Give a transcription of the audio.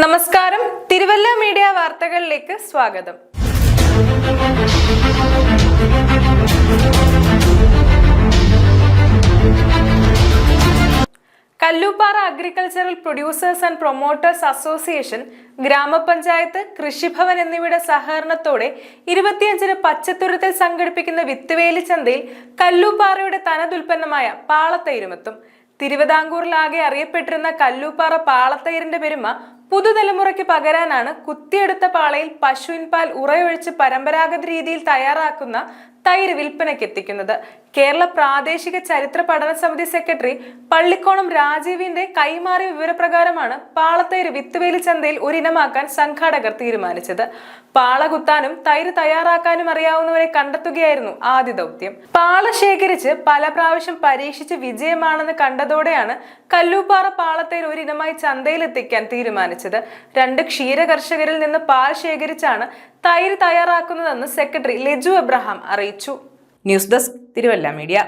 നമസ്കാരം. തിരുവല്ല മീഡിയ വാർത്തകളിലേക്ക് സ്വാഗതം. Kalloopara agricultural producers and promoters association ഗ്രാമപഞ്ചായത്ത് കൃഷിഭവൻ എന്നിവയുടെ സഹകരണത്തോടെ ഇരുപത്തിയഞ്ചിന് പച്ചത്തുരത്തിൽ സംഘടിപ്പിക്കുന്ന വിത്തുവേലി ചന്തയിൽ കല്ലൂപ്പാറയുടെ തനതുൽപ്പന്നമായ പാളത്തൈരുമെത്തും. തിരുവിതാംകൂറിലാകെ അറിയപ്പെട്ടിരുന്ന കല്ലൂപ്പാറ പാളത്തൈരിന്റെ പെരുമ പുതുതലമുറയ്ക്ക് പകരാനാണ് കുത്തിയെടുത്ത പാളയിൽ പശുവിൻ പാൽ ഉറയൊഴിച്ച് പരമ്പരാഗത രീതിയിൽ തയ്യാറാക്കുന്ന തൈര് വിൽപ്പനയ്ക്ക് എത്തിക്കുന്നത്. കേരള പ്രാദേശിക ചരിത്ര പഠന സമിതി സെക്രട്ടറി പള്ളിക്കോണം രാജീവിന്റെ കൈമാറിയ വിവരപ്രകാരമാണ് പാളത്തൈര് വിത്തുവേലി ചന്തയിൽ ഒരിനമാക്കാൻ സംഘാടകർ തീരുമാനിച്ചത്. പാള കുത്താനും തൈര് തയ്യാറാക്കാനും അറിയാവുന്നവരെ കണ്ടെത്തുകയായിരുന്നു ആദ്യ ദൗത്യം. പാള ശേഖരിച്ച് പല പ്രാവശ്യം പരീക്ഷിച്ച് വിജയമാണെന്ന് കണ്ടതോടെയാണ് കല്ലൂപ്പാറ പാളത്തൈര് ഒരിനമായി ചന്തയിലെത്തിക്കാൻ തീരുമാനിച്ചത്. രണ്ട് ക്ഷീര കർഷകരിൽ നിന്ന് പാൽ ശേഖരിച്ചാണ് തൈര് തയ്യാറാക്കുന്നതെന്ന് സെക്രട്ടറി ലിജു എബ്രഹാം അറിയിച്ചു. News desk Thiruvalla media.